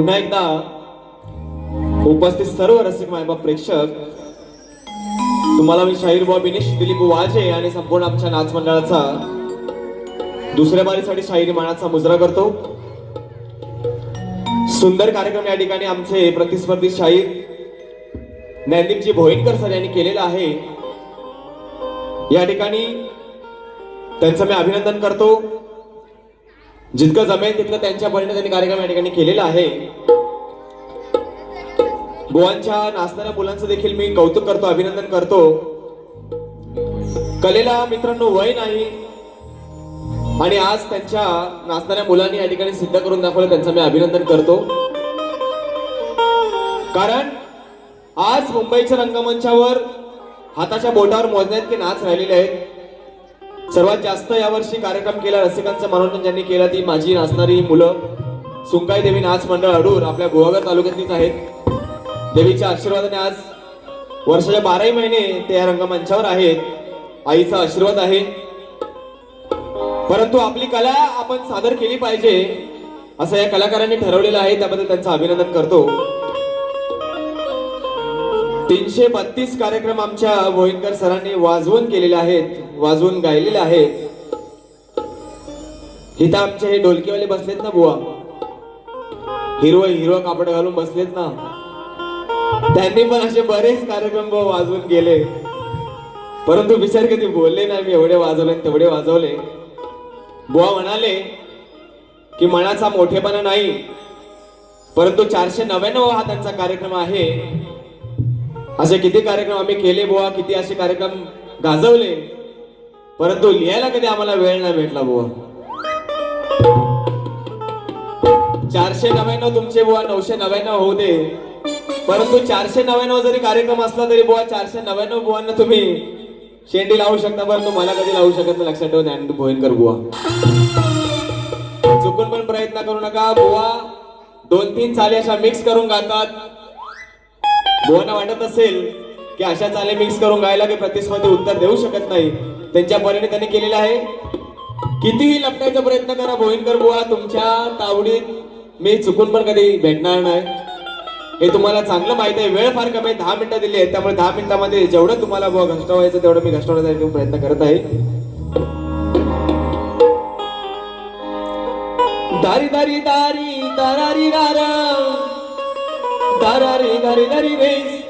पुन्हा एकदा उपस्थित सर्व रसिक मायबाप प्रेक्षक तुम्हाला मी शाहीर बॉबी निश दिलीप वाजे आणि संपूर्ण आमच्या नाच मंडळाचा दुसऱ्या बारीसाठी शाहिरी मानाचा मुजरा करतो. सुंदर कार्यक्रम या ठिकाणी आमचे प्रतिस्पर्धी शाहीर ज्ञानदीपजी भोईनकर सर यांनी केलेला आहे. या ठिकाणी त्यांचं मी अभिनंदन करतो. जितकं जमेल तितकं त्यांच्या परीने त्यांनी कार्यक्रम या ठिकाणी केलेला आहे. गोवांच्या नाचणाऱ्या मुलांचं देखील मी कौतुक करतो अभिनंदन करतो. कलेला मित्रांनो वय नाही. आणि आज त्यांच्या नाचणाऱ्या मुलांनी या ठिकाणी सिद्ध करून दाखवलं त्यांचं मी अभिनंदन करतो. कारण आज मुंबईच्या रंगमंचावर हाताच्या बोटावर मोजण्यात की नाच राहिलेले आहेत. सर्वात जास्त यावर्षी कार्यक्रम केला रसिकांचं मनोरंजन ज्यांनी केलं ती माझी नाचणारी मुलं. सुंकाई देवी नाच मंडळ अडूर आपल्या गोवागर तालुक्यातलीच आहेत. देवीच्या आशीर्वादाने आज वर्षाच्या बाराही महिने ते या रंगमंचावर आहेत. आईचा आशीर्वाद आहे. परंतु आपली कला आपण सादर केली पाहिजे असं या कलाकारांनी ठरवलेलं आहे त्याबद्दल त्यांचं अभिनंदन करतो. तीनशे बत्तीस कार्यक्रम आमच्या भोईनकर सरांनी वाजवून केलेले आहेत. वाजवून गायलेले आहेत इथं आमचे हे डोलकेवाले बसलेत ना बुवा. हिरवं हिरवं कापड घालून बसलेत ना. त्यांनी पण असे बरेच कार्यक्रम बुवा वाजवून गेले. परंतु विचार कधी बोलले नाही मी एवढे वाजवले तेवढे वाजवले. बुवा म्हणाले की मनाचा मोठेपणा नाही परंतु चारशे नव्याण्णव हा त्यांचा कार्यक्रम आहे. असे किती कार्यक्रम आम्ही केले बुवा किती असे कार्यक्रम गाजवले. परंतु लिहायला कधी आम्हाला वेळ नाही भेटला बुवा. चारशे नव्याण्णव तुमचे बुवा नऊशे नव्याण्णव होऊ दे. परंतु चारशे नव्याण्णव जरी कार्यक्रम असला तरी बुवा चारशे नव्याण्णव बुवांना तुम्ही शेंडी लावू शकता परंतु मला कधी लावू शकत नाही लक्षात ठेवून ज्ञान भोयनकर बुवा. चुकून पण प्रयत्न करू नका बुवा. दोन तीन चाली अशा मिक्स करून गातात. बुवांना वाटत असेल की अशा चाले मिक्स करून गायला की प्रतिस्पर्धी उत्तर देऊ शकत नाही. त्यांच्या परीने त्यांनी केलेलं आहे. कितीही लपटायचा प्रयत्न करा भोईनकर बुवा तुमच्या तावडीत मी चुकून पण कधी भेटणार नाही. हे तुम्हाला चांगलं माहीत आहे. वेळ फार कमी आहे. दहा मिनिटं दिली आहे त्यामुळे दहा मिनिटामध्ये जेवढं तुम्हाला बुवा घष्टवायचं तेवढं मी घष्टवण्याचा प्रयत्न करत आहे. दारी दारी दारी दारारी दारा. दारारी दारी दारी रेस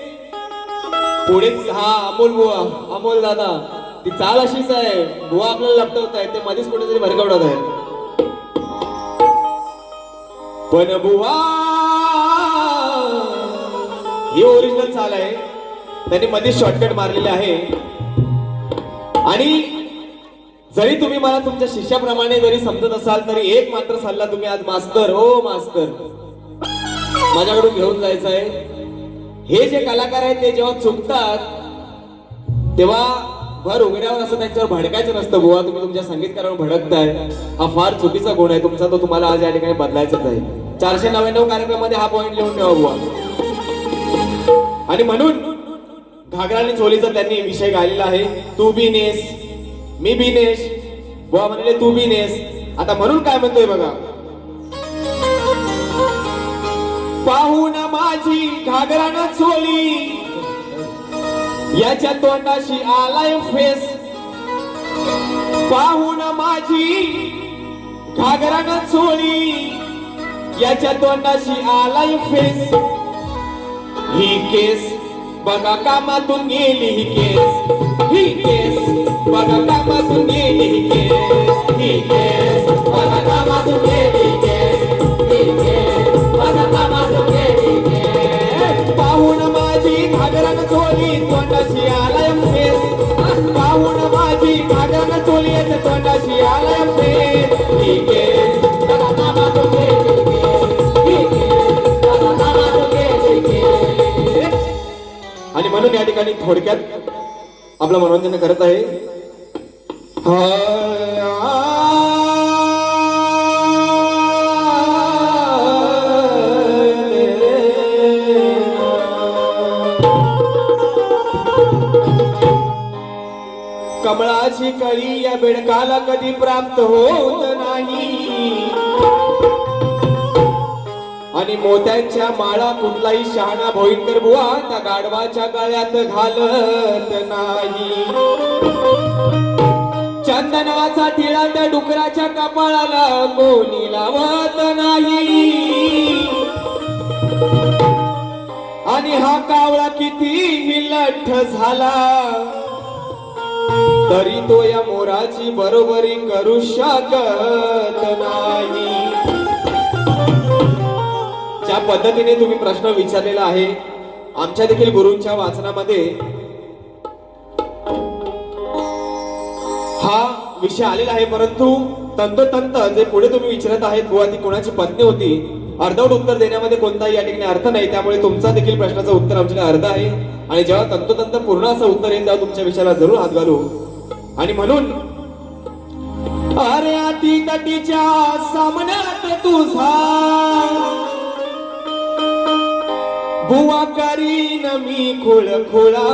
पुढे हा अमोल बुवा अमोल दादा. ती चाल अशीच आहे. बुवा आपल्याला लपटवत आहे. ते मध्येच कुठेतरी भरकवडत आहे. पण बुवा ही ओरिजिनल चाल आहे. त्यांनी मध्ये शॉर्टकट मारलेले आहे. आणि जरी तुम्ही मला तुमच्या शिष्याप्रमाणे जरी समजत असाल तरी एक मात्र सल्ला तुम्ही आज मास्तर हो मास्तर माझ्याकडून घेऊन जायचं आहे. हे जे कलाकार आहेत ते जेव्हा चुकतात तेव्हा भर उघड्यावर असं त्यांच्यावर भडकायचं नसतं बुवा. तुम्ही तुमच्या संगीतकारावर भडकताय. हा फार चुकीचा गुण आहे. तुमचा तो तुम्हाला आज या ठिकाणी बदलायचाच आहे. चारशे नव्याण्णव कार्यक्रमामध्ये हा पॉईंट लिहून ठेवा बुवा. आणि म्हणून घागरा आणि चोलीचा त्यांनी विषय गायलेला आहे. तू बी नेस मी बी नेस. बुवा म्हणले तू बी नेस. आता म्हणून काय म्हणतोय बघा. पाहून माझी घागरा चोली. याच्या तोंडाशी आलाय फेस. पाहून माझी घागरा चोळी. याच्या तोंडाशी आलाय फेस. ही केस बघा कामातून गेली ही केस. ही केस बघा कामातून गेली ही केस. ही केस बघा कामातून थोडक्यात आपलं मनोरंजन करत आहे. कमळाची कळी या बेडकाला कधी प्राप्त होत आणि मोत्यांच्या माळा कुठलाही शहाणा भोईकर बुवा त्या गाढवाच्या गळ्यात घालत नाही. चंदनाचा टिळा त्या डुकराच्या कपाळाला कोणी लावत नाही. आणि हा कावळा किती लठ्ठ झाला तरी तो या मोराची बरोबरी करू शकत नाही. ज्या पद्धतीने तुम्ही प्रश्न विचारलेला आहे आमच्या देखील गुरूंच्या वाचनामध्ये हा विषय आलेला आहे. परंतु तंतोतंत जे पुढे तुम्ही विचारत आहेत किंवा ती कोणाची पत्नी होती? अर्धवट उत्तर देण्यामध्ये कोणताही या ठिकाणी अर्थ नाही. त्यामुळे तुमचा देखील प्रश्नाचं उत्तर आमच्याकडे अर्ध आहे. आणि जेव्हा तंतोतंत पूर्ण असं उत्तर येईल तेव्हा तुमच्या विषयाला जरूर हात घालू. आणि म्हणून अरे अति तटीच्या सामन्यात तुझा बुवा करीन मी खोळ खोळा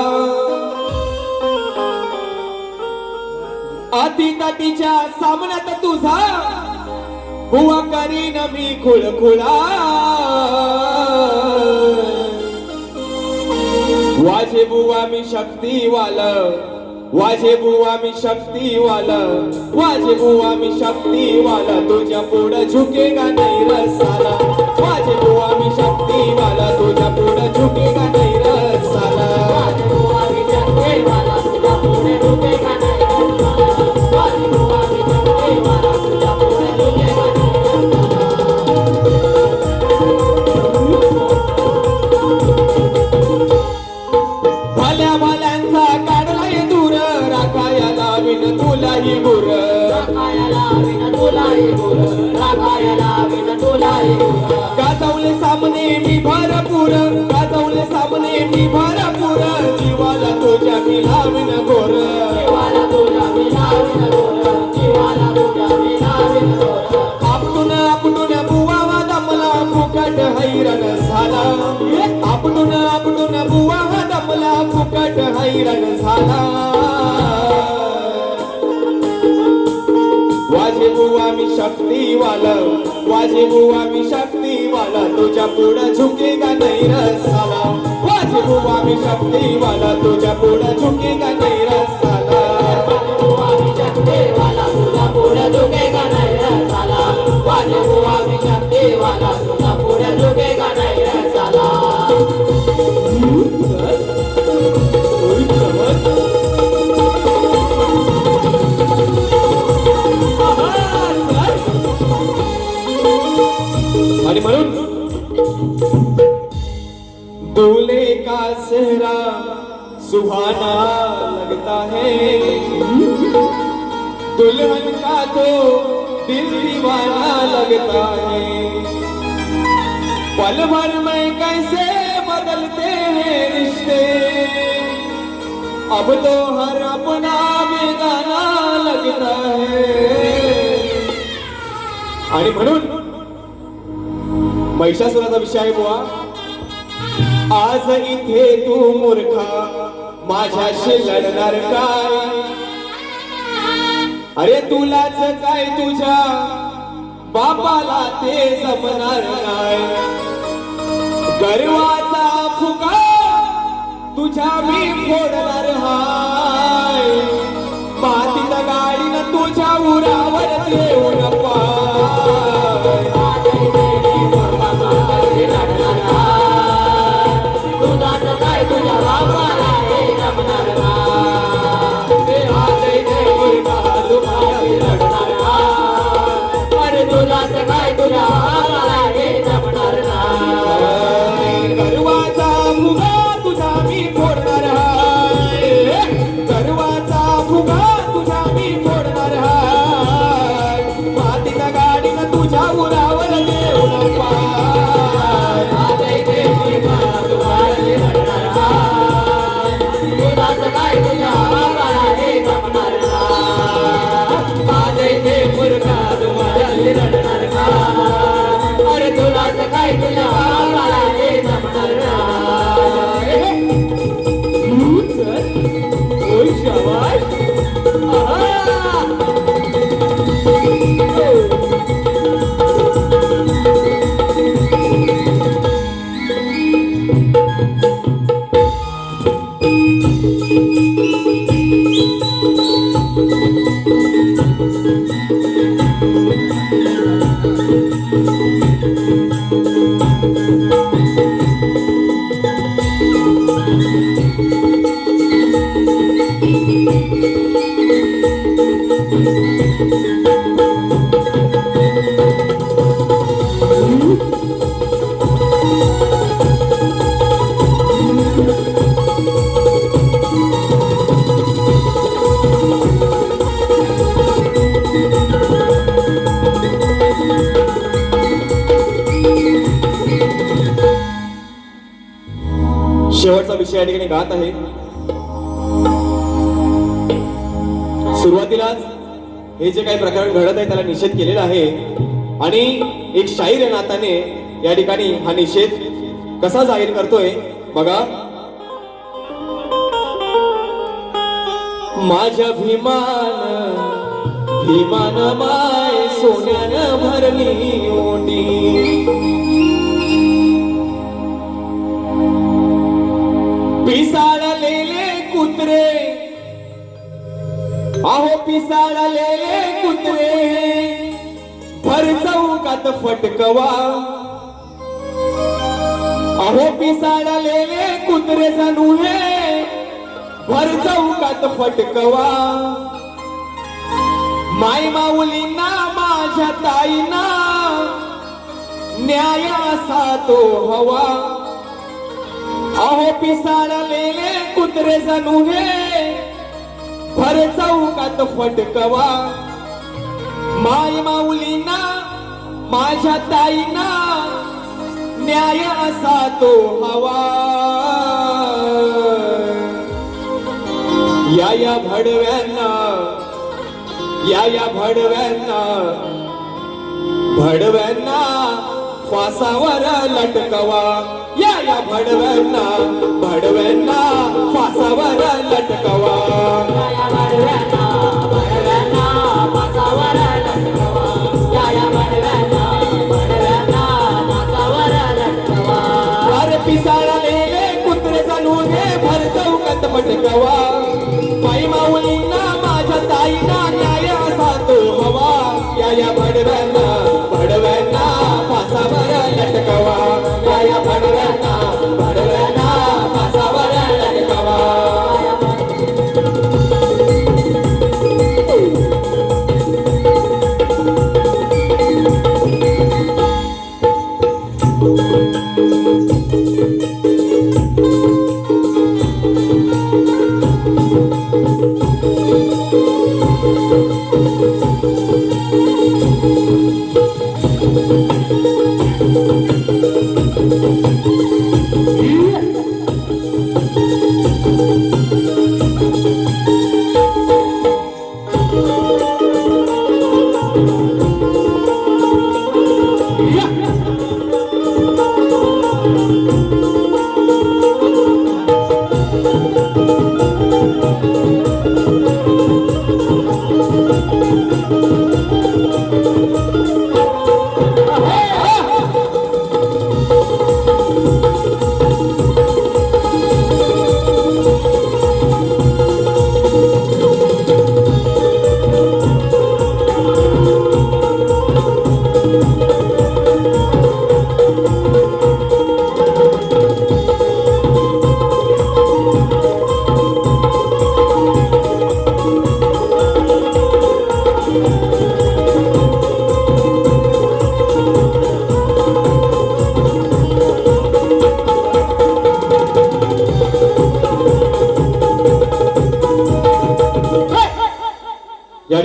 आधी तिच्या सामन्यात तुझा बुवा करीन मी खोळ खोळा वाजे बुवा मी शक्तीवाल वाजे बुवा मी शक्तीवाला वाजे बुवा मी शक्तीवाला तुझ्या पुढं झुकेगा नाही रसाला. वाजे बुवा मी शक्तीवाला तुझ्या पुढं झुकेगा नाही रसाला. भल्या फुकट हैरण झाला. वाजे बुवा मी शक्तीवाला. वाजे बुवा मी शक्तीवाला. तुझ्या पुढे झुके का नाही रसाला वाजे बुवा मी शक्तीवाला. तुझ्या पुढे झुके का नाही रसाला आणि सुहाना लगता है। दुल्हन का तो दिल दीवाना लगता है। पल भर में कैसे बदलते हैं रिश्ते। अब तो हर अपना बेगाना लगता है। आणि म्हणून महिषासुराचा विषय आहे बुवा आज इथे तू मूर्खा माझ्याशी लढणार काय अरे तुलाच काय तुझ्या बापाला ते जमणार काय? गर्वाचा फुका तुझ्या मी फोडणार हाय. मातीत गाडीनं तुझ्या उरावर येऊन पाय. రైతుల शेवटचा विषय या ठिकाणी गात आहे. सुरुवातीलाच हे जे काही प्रकरण घडत आहे त्याला निषेध केलेला आहे. आणि एक शाहीर या या ठिकाणी हा निषेध कसा जाहीर करतोय? बघा. माझ्या भीमान भीमान माय सोन्यानं भरली ओटी. पिसाळलेले कुत्रे. भर चौकात फटकवा. अहो पिसाळलेले कुत्रे जणू हे भर चौकात फटकवा. माय माऊलींना माझ्या ताईना न्याय असा तो हवा. अहो पिसाळलेले कुत्रे जणू हे भर चौकात फटकवा. माय माऊलीना माझ्या ताईना न्याय असा तो हवा. या या भडव्यांना या या भडव्यांना भडव्यांना फासावर लटकवा. या या भडव्यांना भडव्यांना फासावर लटकवा. हवा. माई माऊलींना माझ्या ताईना न्याय असा तो हवा. या या भडव्यांना भडव्यांना फासावर लटकवा. या या भडव्या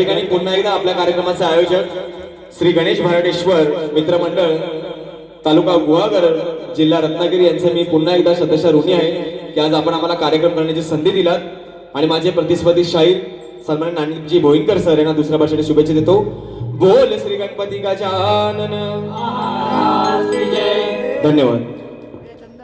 ठिकाणी पुन्हा एकदा आपल्या कार्यक्रमाचे आयोजक श्री गणेश भराडेश्वर मित्रमंडळ तालुका गुहागर जिल्हा रत्नागिरी यांचे मी पुन्हा एकदा शतशः ऋणी आहे की आज आपण आम्हाला कार्यक्रम करण्याची संधी दिलात. आणि माझे प्रतिस्पर्धी शाहीर सन्मान नानीजी भोईंकर सर यांना दुसऱ्या भाषेने शुभेच्छा देतो. बोल श्री गणपती गजानन. धन्यवाद.